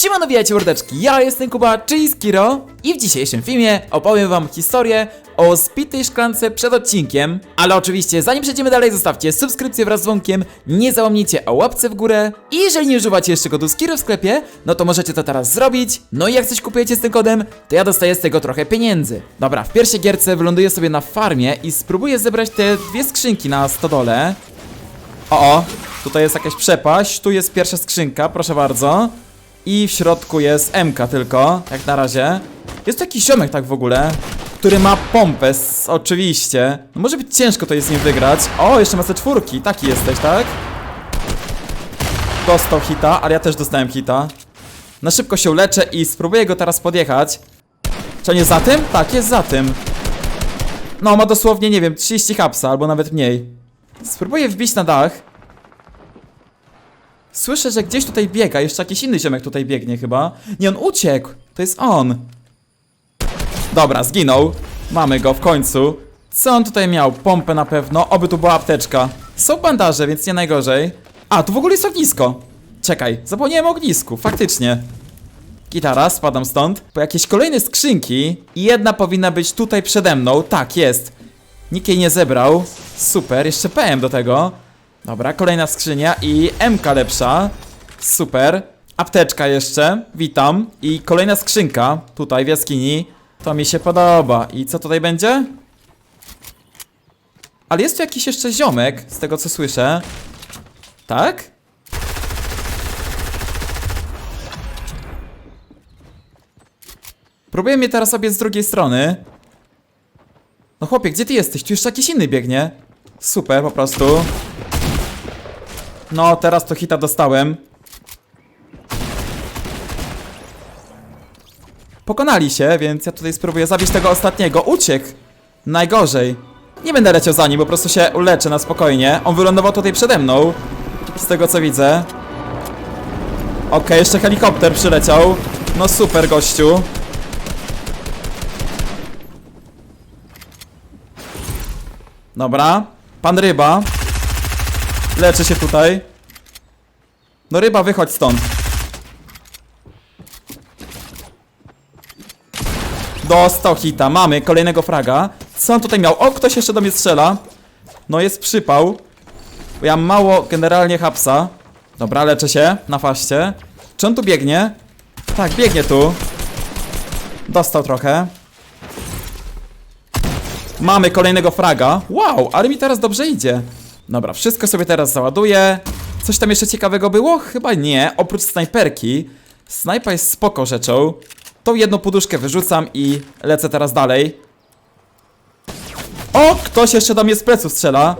Siemano, witajcie mordeczki, ja jestem Kuba, czyli Skiro i w dzisiejszym filmie opowiem wam historię o zbitej szklance przed odcinkiem, ale oczywiście zanim przejdziemy dalej zostawcie subskrypcję wraz z dzwonkiem, nie zapomnijcie o łapce w górę i jeżeli nie używacie jeszcze kodu Skiro w sklepie, no to możecie to teraz zrobić, no i jak coś kupujecie z tym kodem, to ja dostaję z tego trochę pieniędzy. Dobra, w pierwszej gierce wyląduję sobie na farmie i spróbuję zebrać te dwie skrzynki na stodole. O, o, tutaj jest jakaś przepaść, tu jest pierwsza skrzynka, proszę bardzo. I w środku jest MK tylko, jak na razie. Jest jakiś ziomek tak w ogóle, który ma pompę, oczywiście. No może być ciężko to jest z nim wygrać. O, jeszcze ma te czwórki, taki jesteś, tak? Dostał hita, ale ja też dostałem hita. Na szybko się leczę i spróbuję go teraz podjechać. Czy jest za tym? Tak, jest za tym. No, ma dosłownie, nie wiem, 30 hapsa, albo nawet mniej. Spróbuję wbić na dach. Słyszę, że gdzieś tutaj biega, jeszcze jakiś inny ziomek tutaj biegnie chyba. Nie, on uciekł! To jest on! Dobra, zginął. Mamy go w końcu. Co on tutaj miał? Pompę na pewno, oby tu była apteczka. Są bandaże, więc nie najgorzej. A, tu w ogóle jest ognisko. Czekaj, zapomniałem o ognisku, faktycznie. Gitara, spadam stąd. Po jakieś kolejne skrzynki i jedna powinna być tutaj przede mną. Tak, jest. Nikt jej nie zebrał. Super, jeszcze PM do tego. Dobra, kolejna skrzynia i MK lepsza. Super. Apteczka jeszcze, witam. I kolejna skrzynka, tutaj w jaskini. To mi się podoba. I co tutaj będzie? Ale jest tu jakiś jeszcze ziomek, z tego co słyszę. Tak? Próbuję mnie teraz sobie z drugiej strony. No chłopie, gdzie ty jesteś? Tu jeszcze jakiś inny biegnie. Super, po prostu. No, teraz to hita dostałem. Pokonali się, więc ja tutaj spróbuję zabić tego ostatniego. Uciekł! Najgorzej. Nie będę leciał za nim, po prostu się uleczę na spokojnie. On wylądował tutaj przede mną. Z tego co widzę. Okej, jeszcze helikopter przyleciał. No super, gościu. Dobra. Pan ryba. Leczy się tutaj. No ryba, wychodź stąd. Dostał hita. Mamy kolejnego fraga. Co on tutaj miał? O, ktoś jeszcze do mnie strzela. No jest przypał. Bo ja mam mało generalnie hapsa. Dobra, leczę się na faście. Czy on tu biegnie? Tak, biegnie tu. Dostał trochę. Mamy kolejnego fraga. Wow, ale mi teraz dobrze idzie. Dobra, wszystko sobie teraz załaduję. Coś tam jeszcze ciekawego było? Chyba nie, oprócz snajperki. Snajpa jest spoko rzeczą. Tą jedną poduszkę wyrzucam i lecę teraz dalej. O, ktoś jeszcze do mnie z pleców strzela.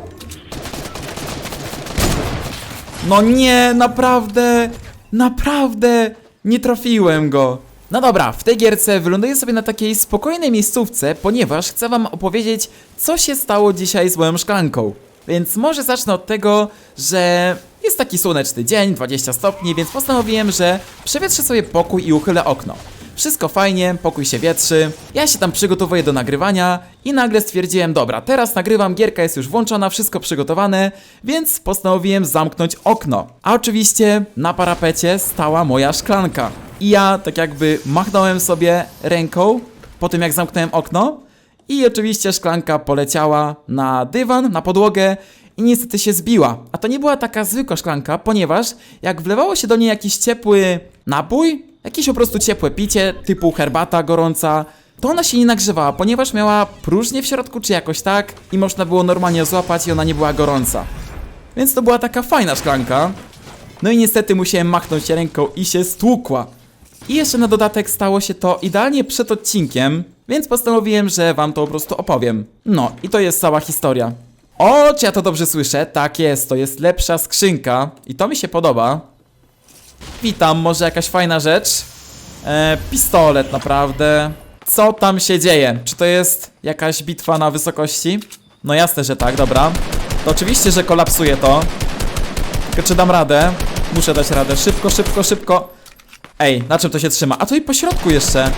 No nie, naprawdę, naprawdę, nie trafiłem go. No dobra, w tej gierce wyląduję sobie na takiej spokojnej miejscówce, ponieważ chcę wam opowiedzieć, co się stało dzisiaj z moją szklanką. Więc może zacznę od tego, że jest taki słoneczny dzień, 20 stopni, więc postanowiłem, że przewietrzę sobie pokój i uchylę okno. Wszystko fajnie, pokój się wietrzy, ja się tam przygotowuję do nagrywania i nagle stwierdziłem, dobra, teraz nagrywam, gierka jest już włączona, wszystko przygotowane, więc postanowiłem zamknąć okno. A oczywiście na parapecie stała moja szklanka. I ja tak jakby machnąłem sobie ręką po tym jak zamknąłem okno i oczywiście szklanka poleciała na dywan, na podłogę i niestety się zbiła. A to nie była taka zwykła szklanka, ponieważ jak wlewało się do niej jakiś ciepły napój, jakieś po prostu ciepłe picie, typu herbata gorąca, to ona się nie nagrzewała, ponieważ miała próżnię w środku czy jakoś tak i można było normalnie złapać i ona nie była gorąca. Więc to była taka fajna szklanka. No i niestety musiałem machnąć ręką i się stłukła. I jeszcze na dodatek stało się to idealnie przed odcinkiem, więc postanowiłem, że wam to po prostu opowiem. No i to jest cała historia. O, czy ja to dobrze słyszę? Tak jest, to jest lepsza skrzynka i to mi się podoba. Witam, może jakaś fajna rzecz? E, pistolet naprawdę. Co tam się dzieje? Czy to jest jakaś bitwa na wysokości? No jasne, że tak, dobra. To oczywiście, że kolapsuje to. Tylko czy dam radę? Muszę dać radę. Szybko, szybko, szybko. Ej, na czym to się trzyma? A to i po środku jeszcze.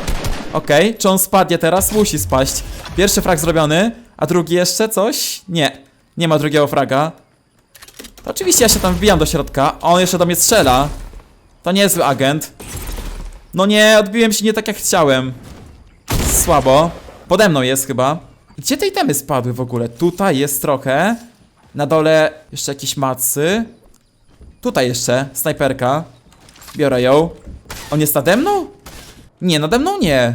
Okej, czy on spadnie teraz? Musi spaść. Pierwszy frag zrobiony, a drugi jeszcze coś? Nie, nie ma drugiego fraga. To oczywiście ja się tam wbijam do środka, a on jeszcze do mnie strzela. To niezły agent. No nie, odbiłem się nie tak jak chciałem. Słabo. Pode mną jest chyba. Gdzie te itemy spadły w ogóle? Tutaj jest trochę. Na dole jeszcze jakieś macy. Tutaj jeszcze, snajperka. Biorę ją. On jest nade mną? Nie, nade mną nie.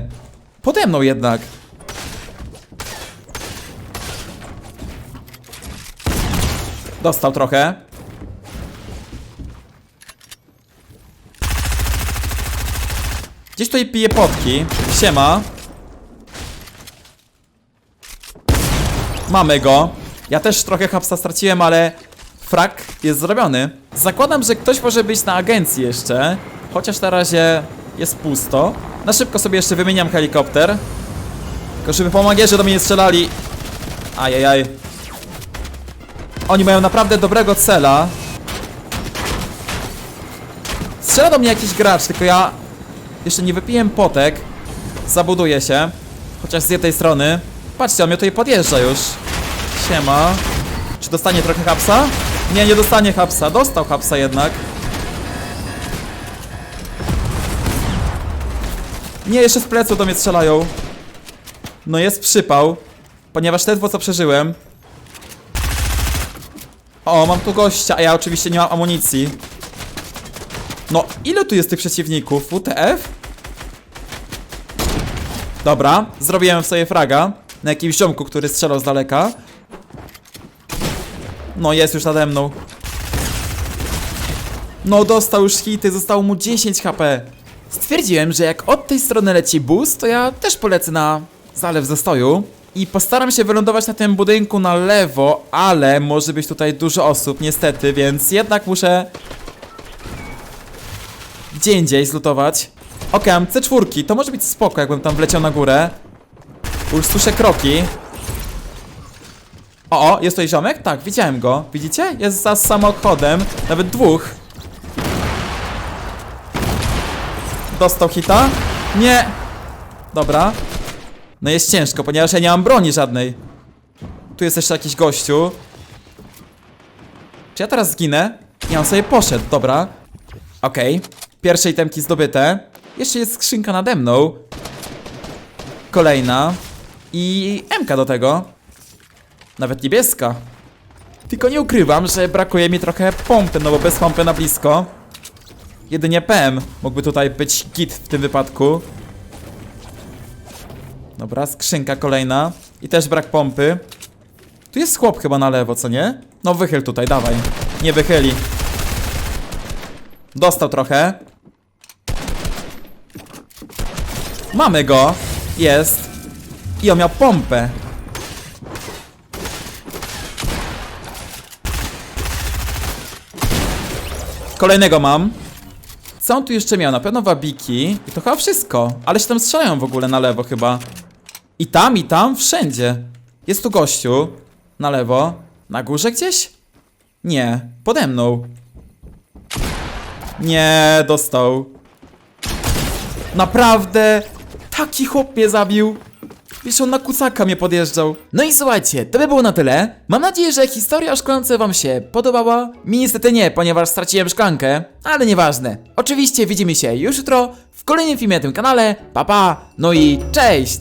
Pode mną jednak. Dostał trochę. Gdzieś tutaj pije potki. Siema. Mamy go. Ja też trochę hapsa straciłem, ale frak jest zrobiony. Zakładam, że ktoś może być na agencji jeszcze, chociaż na razie jest pusto. Na szybko sobie jeszcze wymieniam helikopter. Tylko żeby pomagierze do mnie nie strzelali. Ajajaj. Oni mają naprawdę dobrego cela. Strzela do mnie jakiś gracz, tylko ja jeszcze nie wypiłem potek. Zabuduję się. Chociaż z jednej strony. Patrzcie, on mnie tutaj podjeżdża już. Siema. Czy dostanie trochę hapsa? Nie, nie dostanie hapsa. Dostał hapsa jednak. Nie, jeszcze z plecu do mnie strzelają. No jest przypał. Ponieważ ledwo co przeżyłem. O, mam tu gościa, a ja oczywiście nie mam amunicji. No, ile tu jest tych przeciwników? WTF? Dobra, zrobiłem sobie fraga na jakimś ziomku, który strzelał z daleka. No, jest już nade mną. No, dostał już hity, zostało mu 10 HP. Stwierdziłem, że jak od tej strony leci bus, to ja też polecę na zalew zastoju. I postaram się wylądować na tym budynku na lewo, ale może być tutaj dużo osób, niestety, więc jednak muszę gdzie indziej zlutować. Okej, mam C4, to może być spoko, jakbym tam wleciał na górę. Już słyszę kroki. O, o, jest tutaj ziomek? Tak, widziałem go. Widzicie? Jest za samochodem. Nawet dwóch. Dostał hita? Nie! Dobra. No jest ciężko, ponieważ ja nie mam broni żadnej. Tu jest jeszcze jakiś gościu. Czy ja teraz zginę? Nie, on sobie poszedł, dobra. Okej. Pierwsze itemki zdobyte. Jeszcze jest skrzynka nade mną. Kolejna. I MK do tego. Nawet niebieska. Tylko nie ukrywam, że brakuje mi trochę pompy, no bo bez pompy na blisko. Jedynie PM mógłby tutaj być git w tym wypadku. Dobra, skrzynka kolejna. I też brak pompy. Tu jest chłop chyba na lewo, co nie? No wychyl tutaj, dawaj. Nie wychyli. Dostał trochę. Mamy go. Jest. I on miał pompę. Kolejnego mam. Co on tu jeszcze miał? Na pewno wabiki. I to chyba wszystko. Ale się tam strzelają w ogóle na lewo chyba. I tam, i tam, wszędzie. Jest tu gościu. Na lewo. Na górze gdzieś? Nie. Pode mną. Nie, dostał. Naprawdę? Taki chłop mnie zabił. Wiesz, on na kucaka mnie podjeżdżał. No i słuchajcie, to by było na tyle. Mam nadzieję, że historia o szklance wam się podobała. Mi niestety nie, ponieważ straciłem szklankę, ale nieważne. Oczywiście widzimy się już jutro w kolejnym filmie na tym kanale. Pa pa, no i cześć!